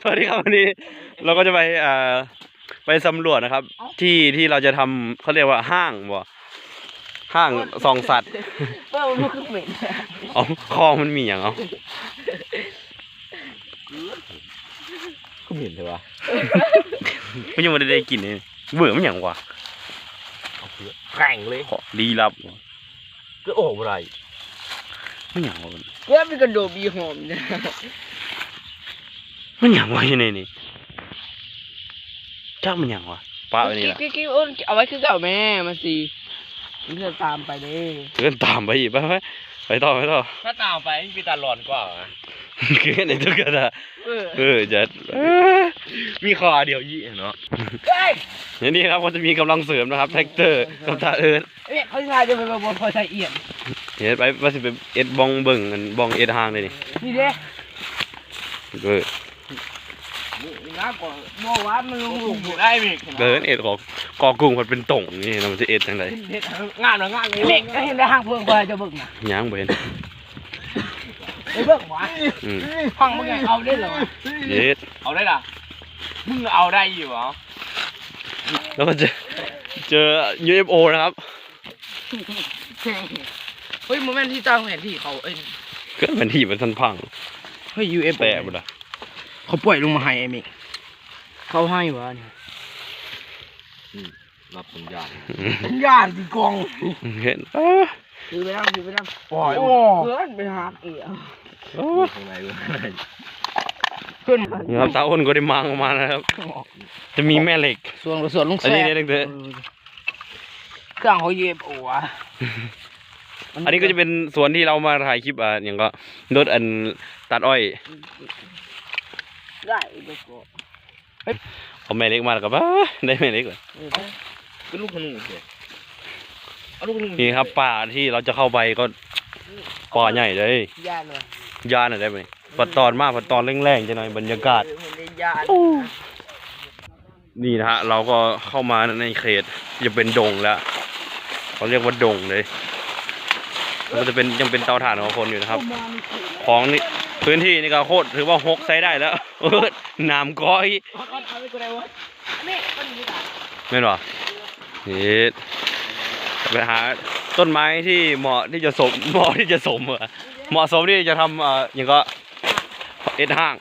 สวัสดีครับวันนี้ เราก็จะไปเอ่อไปสำรวจนะครับ ที่ที่เราจะทำเขาเรียกว่าห้างบ่ห้างซองสัตว์เปิ้ลมันคือเหม็นเอาคลองมันมีอย่างเอาก็เห็นเลยวะมันยังไม่ได้กินเลยเบื่อมันอย่างวะแข่งเลยขอลีลับวะก็โอ้อะไรมันอย่างวะเพื่อเป็นกระโดดบีหอมนะ มันอย่างวะอยู่ในนี่จ้ามันอย่างวะป้าไปนี่ละกิ๊กกิ๊กอ้นเอาไว้คือเก่าแม่มาสิมันจะตามไปเด้เดินตามไปอีกไปไปไปต่อไปต่อถ้าตามไปมีตาหลอนกว่าคือในทุกข์นะเออเออจะเอ้ยมีคอเดียวยี่เนาะเฮ้ยอย่างนี้ครับก็จะมีกำลังเสริมนะครับแท็กเตอร์กับตาเอิร์ดเอ้ยเขาจะทายจะไปบนพอใจเอี่ยมเห็นไปว่าสิเป็นเอ็ดบองเบิ่งกันบองเอ็ดหางเลยนี่นี่เด้ เออ นี่นะก่อนโมว่ามันลงหลุมได้มีเดินเอ็ดของกอกุ้งมันเป็นต่งนี่นะมันจะเอ็ดจังไดงานเนาะงานเลยเล็กก็เห็นได้ห้างเพิ่งไปจะเบิ่งนะย่างบ่เห็นไปเบิ่งวะอืมฟังมึงไงเอาได้เหรอเย็ดเอาได้ล่ะมึงเอาได้อยู่เหรอแล้วก็เจอเจอ UFO นะครับเฮ้ยโมเมนต์ที่ตั้งแผนที่เขาเอ้ยก็มันที่มันทันพังเฮ้ย UFO แตะบ่ล่ะ เขาปล่อยลงมาให้ไอ้เมกเขาให้วะเนี่ยรับสัญญาณอืมผมย่านที่กองเห็นอ้าถือไปนั่งถือไปนั่งปล่อยโอ้เพื่อนไปหาเอี่ยอ้าข้างในเลยขึ้นนี่ครับตาอ้นก็ได้มังออกมานะครับ จะมีแม่เหล็ก ส่วนส่วนลุงอันแซ่นี้เนี่ยเด้อเครื่องเขา UFO อะอันนี้ก็จะเป็นสวนที่เรามาถ่ายคลิปอะอย่างก็รถอันตัดอ้อย ได้เด็กก็เอาแม่เหล็กมาแล้วก็บ้าได้แม่เหล็กเลยก็ลูกขนุนเสียเอาลูกขนุนนี่ครับป่าที่เราจะเข้าไปก็ป่าใหญ่เลยย่านเลยยานหน่อยได้ไหมปัดตอนมากปัดตอนแรงๆจะหน่อยบรรยากาศเห็นได้ย่านนี่นะฮะเราก็เข้ามาในเขตจะเป็นดงแล้วเขาเรียกว่าดงเลยมันจะเป็นยังเป็นเตาถ่านของคนอยู่นะครับ ของนี่ พื้นที่นี่ก็โคตรถือว่าฮกใช้ได้แล้วเออน้ำก้อยเอาไปกูได้วะนี่มันอยู่ไหนแม่นบ่นี่ไปหาต้นไม้ที่เหมาะที่จะสมเหมาะที่จะสมเหรอเหมาะสมที่จะทำเอ่ออย่างก็เอ็ดห้าง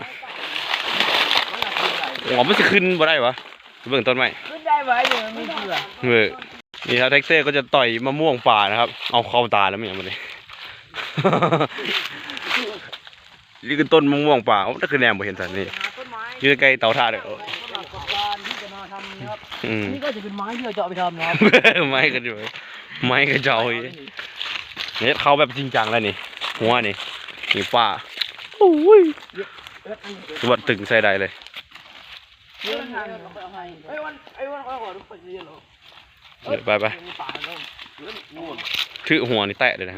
หัวมันจะขึ้นบ่ได้วะเบิ่งต้นไม้ขึ้นได้ไหมเดี๋ยวมันไม่เชื่อเออนี่ครับแท็กเตอร์ก็จะต่อยมะม่วงป่านะครับ เอาเข้าตาแล้วไม่ยังมาเลย นี่คือต้นมะม่วงป่าโอ้นั่นคือแนมบ่เห็นสันนี่หาต้นไม้อยู่ใกล้เตาถ่านเลยสำหรับกับการที่จะมาทำนะครับอืมนี่ก็จะเป็นไม้ที่เราจะเอาไปทำนะครับไม้กันอยู่ไม้กระเจาอีกเนี่ยเขาแบบจริงจังแล้วนี่หัวนี่นี่ป้าโอ้ยสวัสดตึงใส่ได้เลยเรื่องทางไอ้วันไอ้วันเขาขอทุกคนเยอะหรอเดี๋ยวไปไปมีป่าแล้วคือหัวนี่แตะเลยนะ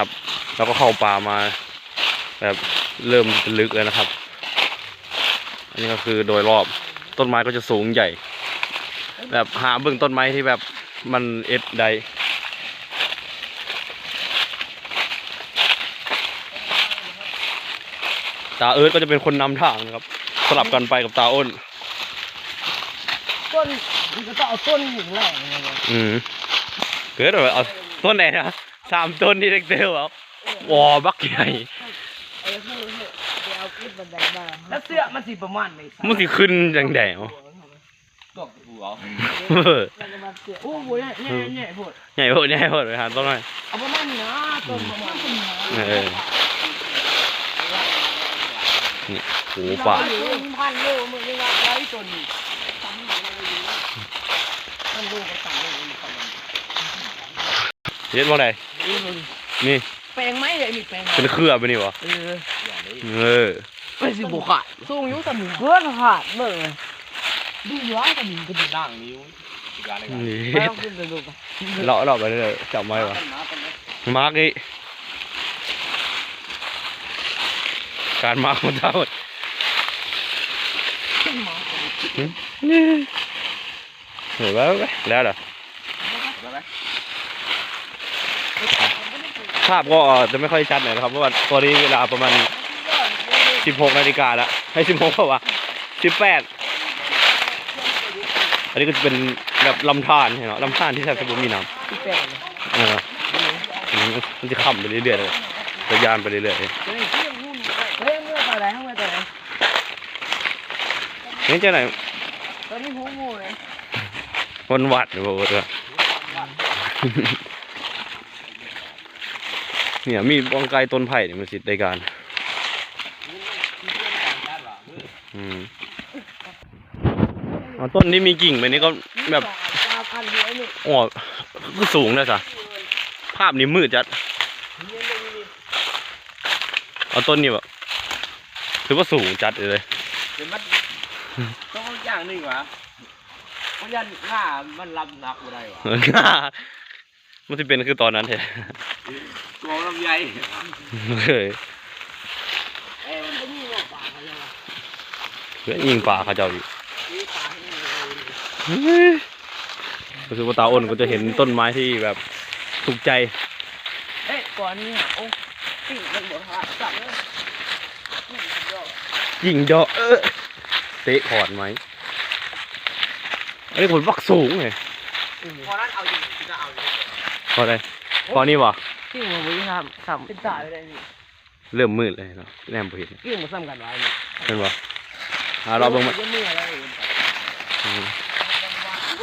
เออครับ แล้วก็เข้าป่ามาแบบเริ่มจะลึกแล้วนะครับ อันนี้ก็คือโดยรอบต้นไม้ก็จะสูงใหญ่ แบบหาเบื้องต้นไม้ที่แบบมันเอ็ดใดตาเอิร์ธก็จะเป็นคนนำทางนะครับ สลับกันไปกับตาอ้นต้นมันก็ต้องเอาต้นหินแหล่งเลยอืมเกิดอะไรเอาต้นไหนนะ สามต้นที่เด็กเตอร์เอาวอบักใหญ่ไอ้คือไปเอาคลิปบันไดมาแล้วเสื้อมันสีประมาณไหนมันสิขึ้นจังแดวตกหัวเออโอ้โหแย่แย่แย่พูดใหญ่โหดใหญ่โหดไปหาต้นหน่อยเอาประมาณนี้นะต้นประมาณนี้นะเออนี่โหูป่าพันโลมึงยังไว้ต้นนี้พันโลก็ต่างเลย เย็ดว่าไงนี่แปลงไหมเลยมีแปลงเป็นเครือไปนี่วะเออเออไม่สิบุขาดสูงยุ่งสมิงเพื่อนขาดเบิ่งดูร้ายสมิงก็ดีด่างนิ้วการอะไรกันนี่ไปเอาขึ้นไปดูไปเลาะเลาะไปเลยจับไว้วะมาร์กอีกการมาร์กของเจ้าขึ้นมาเห็นไหมแล้วเหรอได้ไหม ภาพก็จะไม่ค่อยชัดหน่อยนะครับเพราะว่าตัวนี้เวลาประมาณสิบหกนาฬิกาแล้วให้สิบหกเปล่าวะสิบแปดอันนี้ก็จะเป็นแบบลำธารเห็นไหมลำธารที่แทบจะไม่มีน้ที่แปดเลยำเอออืมมันจะขับไปเรื่อยๆเลยจะยานไปเรื่อยๆเลยเฮ้ยเฮ้ยเมื่อไปไหนเมื่อไปไหนนี่จะไหนตอนนี้หูงูเลยวันวัดหรือเปล่า เออเนี่ยมีบองไกลต้นไผ่เนี่ยมันสิได้การอืมอ๋อต้นนี้มีกิ่งไปนี่ก็แบบตาพันเดียวนี่อ๋อก็สูงนะจ๊ะภาพนี้มืดจัดเอาต้นนี้แบบถือว่าสูงจัดเลยเป็นมันต้องอย่างหนึ่งวะมันยันหน้ามันรับนักบ่ได้วะ มันจะเป็นคือตอนนั้นแท้ตัวลำไยเคยเอ้ยมันจะมีหัวป่าเขาเลยวะเพื่อยิงป่าเขาเจ้าอยู่มีป่าให้มันเลยก็คือว่าตาอ้นก็จะเห็นต้นไม้ที่แบบถูกใจ เอ้ยก่อนนี้อะโอ้สิ่งมันหมดหาจับเลยนี่สุดยอดยิงเดาะเออเตะขอดไหมอันนี้ผลวักสูงเลยพอนั้นเอาอยู่จะเอาอยู่ พอได้พอนี่วะที่หัวบุ้ยทำทำเป็นจ่าเลยนี่เริ่มมืดเลยเนาะแนมบ่เห็นกี่มาซ้ำกันไว้เนี่ยเป็นวะอ่าเราเบิ่งมาจะมีอะไรอืม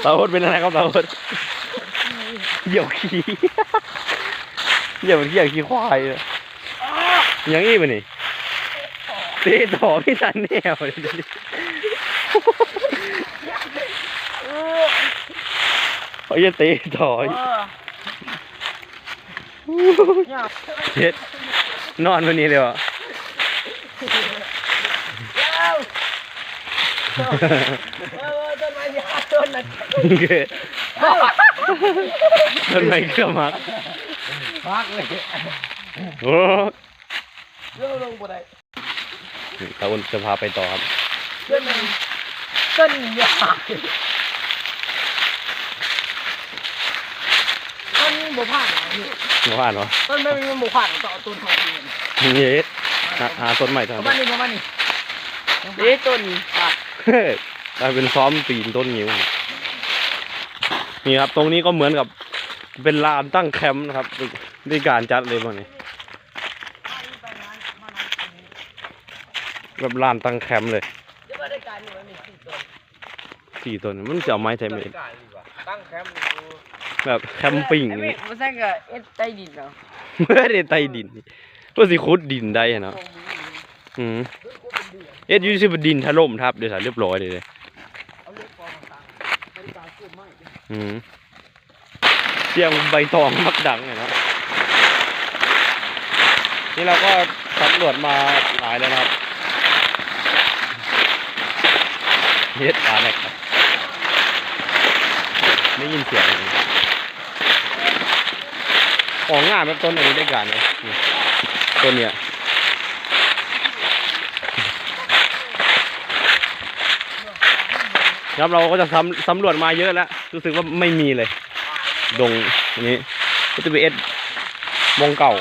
ตาโอ๊ตเป็นอะไรครับตาโอ๊ตเหยี่ยวขี้เหยี่ยวขี้อย่างขี้ควายเลยอย่างนี้มันนี่เตะต่อไม่ทันแนวเลยเดี๋ยวนี้เขาจะเตะต่ออีก เจ็ดนอนวันนี้เลยวะเออต้นไม้ยาต้นนั้นเกิดต้นไม้เกลือมักพักเลยโอ้เรื่อลงบ่ได้ตาอ้นจะพาไปต่อครับต้นมันต้นยาต้นนี้ บ่ผ่านนี่มาผ่านวะต้นไม่มีมันบ่ผ่านต่อต้นทองเองเย็ดหาหาต้นใหม่ทางประมาณนี้ประมาณนี้นี่ต้นผ่านเฮ้ยกลายเป็นซ้อมปีนต้นงิ้วนี่ครับ ตรงนี้ก็เหมือนกับ เป็นลานตั้งแคมป์นะครับด้วยการจัดเลยพวกนี้แบบลานตั้งแคมป์เลย เดี๋ยวก็ได้การอยู่แล้วนี่สี่ต้น สี่ต้นมันจะเอาไม้ใช้ไม่การดีกว่าตั้งแคมป์ดูแบบแคมปิ้งไอ้เมฆมันแซ่กับเอ็ดใต้ดินเนาะไม่ได้ใต้ดินก็สิขุดดินได้อะเนาะอืมเอ็ดอยูซิบดินถล่มทับเดี๋ยวสายเรียบร้อยเลยเลยเอาเลือกกองต่างๆบริการพูดไม่อืมเสียงใบตองมักดังเลยเนาะนี่เราก็สำรวจมาหลายแล้วนะครับเฮ็ดอะไรครับ ได้ยินเสียงอะไรของงานแบบต้นอันนี้ได้การเลยนี่ต้นเนี้ยครับเราก็จะสำสำรวจมาเยอะแล้ว รู้สึกว่าไม่มีเลย ดงอันนี้ก็จะเป็นเอ็ดมองเก่า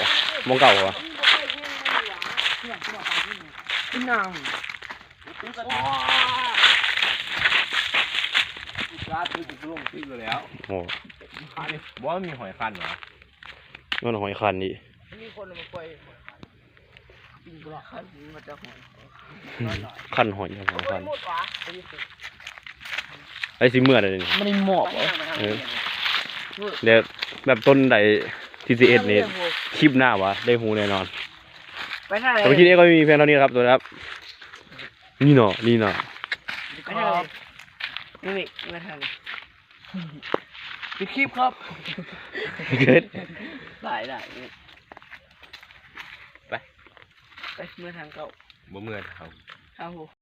มองเก่าเหรอพี่นาง ลาซื้อจุดลงซื้อแล้วโอ้อันนี้บอกว่ามีหอยคันเหรอนั่นหอยคันนี่มีคนมาปล่อยปิงปลาคันมาจากหอยคันหอยหอยคันหมดวะไอ้สิเมื่อไรนี่มันหมอบเหรอเออเดี๋ยวแบบต้นใดทีซีเอ็ดนี่คลิปหน้าวะได้หูแน่นอนไปทางไหนแต่คลิปนี้ก็มีเพียงเท่านี้ครับตัวนะครับ นี่เนาะนี่เนาะไปทางไห นนี่นี่มาทางไหนไปคลิปครับเกิดได้ได้ไป ไปเมื่อทางเก่าบ่เมื่อเขาครับผม